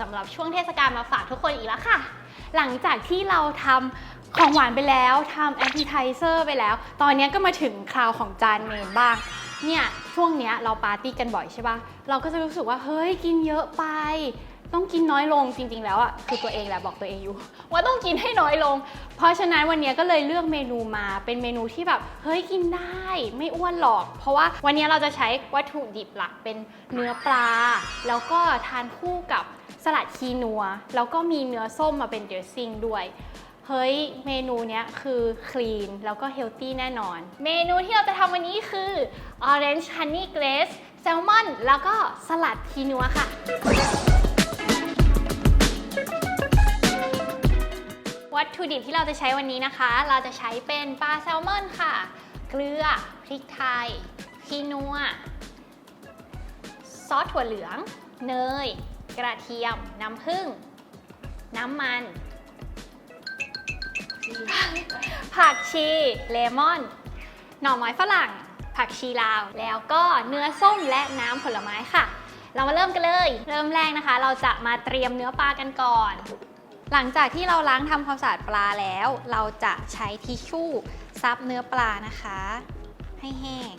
สำหรับช่วงเทศกาลมาฝากทุกคนอีกแล้วค่ะ หลังจากที่เราทำของหวานไปแล้วทำแอปเปิลไทเซอร์ไปแล้ว ตอนนี้ก็มาถึงคราวของจานเมนบ้างเนี่ยช่วงเนี้ยเราปาร์ตี้กันบ่อยใช่ปะเราก็จะรู้สึกว่าเฮ้ยกินเยอะไป ต้องกินน้อยลงจริง ๆ แล้วอะคือตัวเองแหละบอกตัวเองอยู่ ว่าต้องกินให้น้อยลง เพราะฉะนั้นวันนี้ก็เลยเลือกเมนูมาเป็นเมนูที่แบบเฮ้ยกินได้ไม่อ้วนหรอก เพราะว่าวันนี้เราจะใช้วัตถุดิบหลักเป็นเนื้อปลา แล้วก็ทานคู่กับ สลัดคีนัว แล้วก็มีเนื้อส้มมาเป็นเดรสซิ่งด้วย เฮ้ย เมนูเนี้ยคือคลีนแล้วก็เฮลตี้แน่นอน เมนูที่เราจะทำวันนี้คือ Orange Honey Glaze แซลมอน แล้วก็สลัดคีนัวค่ะวัตถุดิบที่เราจะใช้วันนี้นะคะ เราจะใช้เป็นปลาแซลมอนค่ะ เกลือ พริกไทยคีนัว ซอสถั่วเหลือง เนย กระเทียม น้ำผึ้ง น้ำมัน ผักชี เลมอน หน่อไม้ฝรั่ง ผักชีลาว แล้วก็เนื้อส้มและน้ำผลไม้ค่ะ เรามาเริ่มกันเลย เริ่มแรกนะคะ เราจะมาเตรียมเนื้อปลากันก่อน หลังจากที่เราล้างทำความสะอาดปลาแล้ว เราจะใช้ทิชชู่ซับเนื้อปลานะคะ ให้แห้ง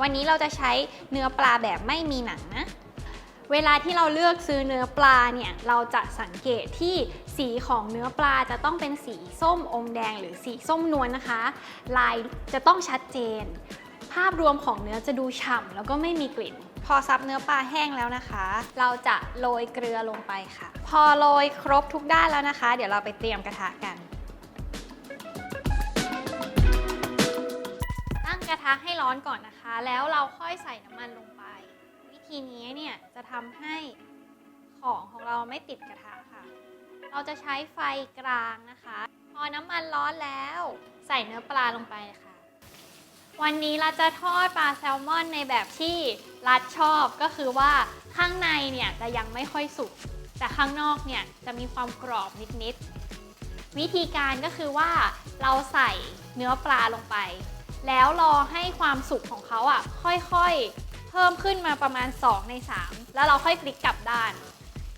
วันนี้เราจะใช้เนื้อปลาแบบไม่มีหนังนะ เวลาที่เราเลือกซื้อเนื้อปลาเนี่ยเราจะสังเกตที่สีของเนื้อปลาจะต้องเป็นสีส้มอมแดงหรือสีส้มนวลนะคะ ลายจะต้องชัดเจน ภาพรวมของเนื้อจะดูฉ่ำแล้วก็ไม่มีกลิ่นพอซับเนื้อปลาแห้งแล้วนะคะ เราจะโรยเกลือลงไปค่ะ พอโรยครบทุกด้านแล้วนะคะ เดี๋ยวเราไปเตรียมกระทะกัน ตั้งกระทะให้ร้อนก่อนนะคะ แล้วเราค่อยใส่น้ำมันลงไปวิ ธีนี้เนี่ยจะทำให้ของของเราไม่ติดกระทะค่ะ เราจะใช้ไฟกลางนะคะ พอน้ำมันร้อนแล้ว ใส่เนื้อปลาลงไปค่ะ วันนี้เราจะทอดปลาแซลมอนในแบบที่รัดชอบก็คือว่าข้างในเนี่ยจะยังไม่ค่อยสุก แต่ข้างนอกเนี่ยจะมีความกรอบนิดๆ วิธีการก็คือว่าเราใส่เนื้อปลาลงไป แล้วรอให้ความสุกของเขาอะค่อยๆ เพิ่มขึ้นมาประมาณ 2 ใน 3 แล้วเราค่อยพลิกกลับด้าน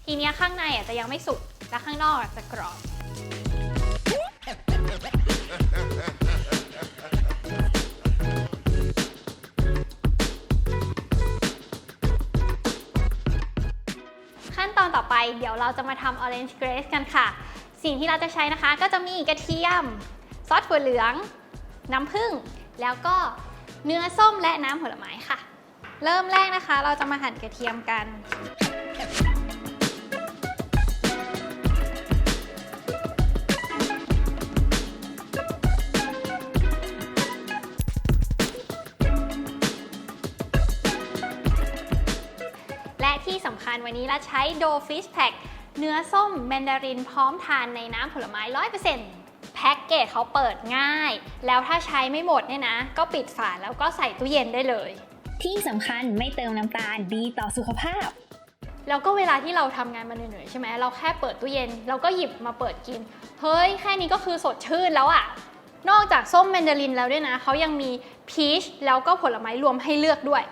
ทีนี้ข้างในอะจะยังไม่สุกแต่ข้างนอกอะจะกรอบ ขั้นตอนต่อไปเดี๋ยวเราจะมาทำ orange glaze กันค่ะ สิ่งที่เราจะใช้นะคะก็จะมีกระเทียม ซอสถั่วเหลือง น้ำผึ้งแล้วก็เนื้อส้มและน้ำผลไม้ค่ะ เริ่มแรกนะคะ เราจะมาหั่นกระเทียมกัน และที่สำคัญวันนี้เราใช้โดฟิชแพ็คเนื้อส้มแมนดารินพร้อมทานในน้ำผลไม้ 100%แพ็กเกจเขาเปิดง่าย แล้วถ้าใช้ไม่หมดเนี่ยนะ ก็ปิดฝาแล้วก็ใส่ตู้เย็นได้เลย ที่สำคัญไม่เติมน้ำตาลดีต่อสุขภาพ แล้วก็เวลาที่เราทำงานมาเหนื่อยๆใช่ไหมเราแค่เปิดตู้เย็น เราก็หยิบมาเปิดกิน เฮ้ย แค่นี้ก็คือสดชื่นแล้วอะนอกจากส้มแมนดารินแล้วด้วยนะ เขายังมีพีชแล้วก็ผลไม้รวมให้เลือกด้วย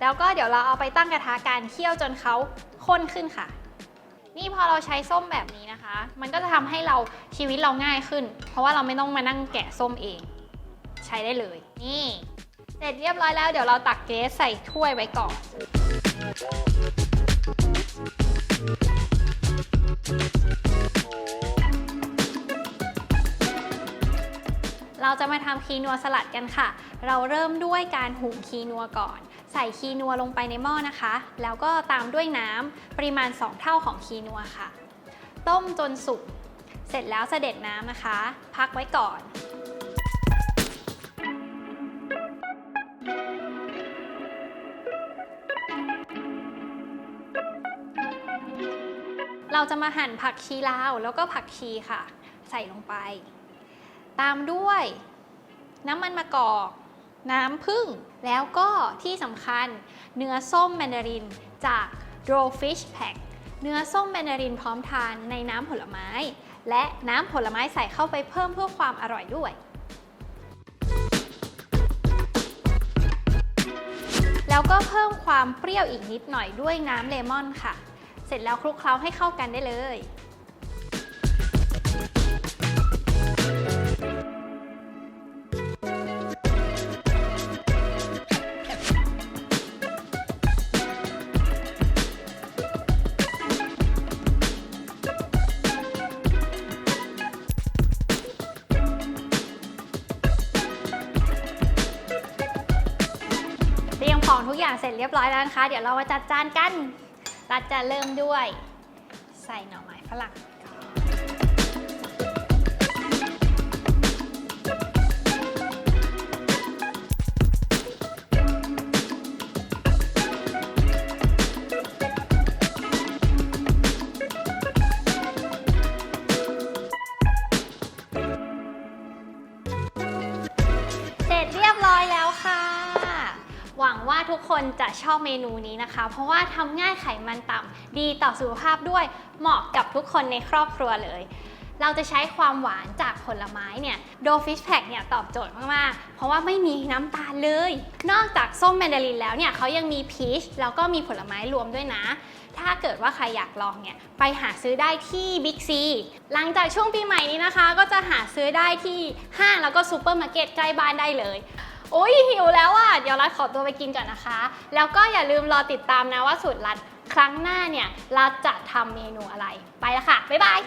แล้วก็เดี๋ยวเราเอาไปตั้งกระทะการเคี่ยวจนเขาข้นขึ้นค่ะ นี่พอเราใช้ส้มแบบนี้นะคะ มันก็จะทำให้เราชีวิตเราง่ายขึ้น เพราะว่าเราไม่ต้องมานั่งแกะส้มเอง ใช้ได้เลย นี่ เสร็จเรียบร้อยแล้วเดี๋ยวเราตักเกสใส่ถ้วยไว้ก่อน เราจะมาทำคีนัวสลัดกันค่ะ เราเริ่มด้วยการหุงคีนัวก่อน ใส่คีนัวลงไปในหม้อนะคะ แล้วก็ตามด้วยน้ำปริมาณ 2 เท่าของคีนัวค่ะ ต้มจนสุก เสร็จแล้วเสด็จน้ำนะคะ พักไว้ก่อน เราจะมาหั่นผักชีลาวแล้วก็ผักชีค่ะ ใส่ลงไป ตามด้วยน้ำมันมะกอกน้ำผึ้งแล้วก็ที่สำคัญเนื้อส้มแมนดารินจาก d r o Fish Pack เนื้อส้มแมนดารินพร้อมทานในน้ำผลไม้ และน้ำผลไม้ใส่เข้าไปเพิ่มเพื่อความอร่อยด้วย แล้วก็เพิ่มความเปรี้ยวอีกนิดหน่อยด้วยน้ำเลมอนค่ะ เสร็จแล้วคลุกเคล้าให้เข้ากันได้เลยเตรียมของทุกอย่างเสร็จเรียบร้อยแล้วนะคะ เดี๋ยวเรามาจัดจานกัน รัดจะเริ่มด้วยใส่หน่อไม้ฝรั่ง ทุกคนจะชอบเมนูนี้นะคะ เพราะว่าทำง่ายไขมันต่ำดีต่อสุขภาพด้วยเหมาะกับทุกคนในครอบครัวเลย เราจะใช้ความหวานจากผลไม้เนี่ยโดฟิชแพคเนี่ยตอบโจทย์มากๆ เพราะว่าไม่มีน้ำตาลเลย นอกจากส้มแมนดารินแล้วเนี่ยเขายังมีพีชแล้วก็มีผลไม้รวมด้วยนะถ้าเกิดว่าใครอยากลองเนี่ยไปหาซื้อได้ที่บิ๊กซีหลังจากช่วงปีใหม่นี้นะคะ ก็จะหาซื้อได้ที่ห้างแล้วก็ซูเปอร์มาร์เก็ตใกล้บ้านได้เลย โอ้ยหิวแล้วอะ เดี๋ยวรัดขอตัวไปกินก่อนนะคะ แล้วก็อย่าลืมรอติดตามนะว่าสูตรรัดครั้งหน้าเนี่ยรัดจะทำเมนูอะไร ไปแล้วค่ะ บ๊ายบาย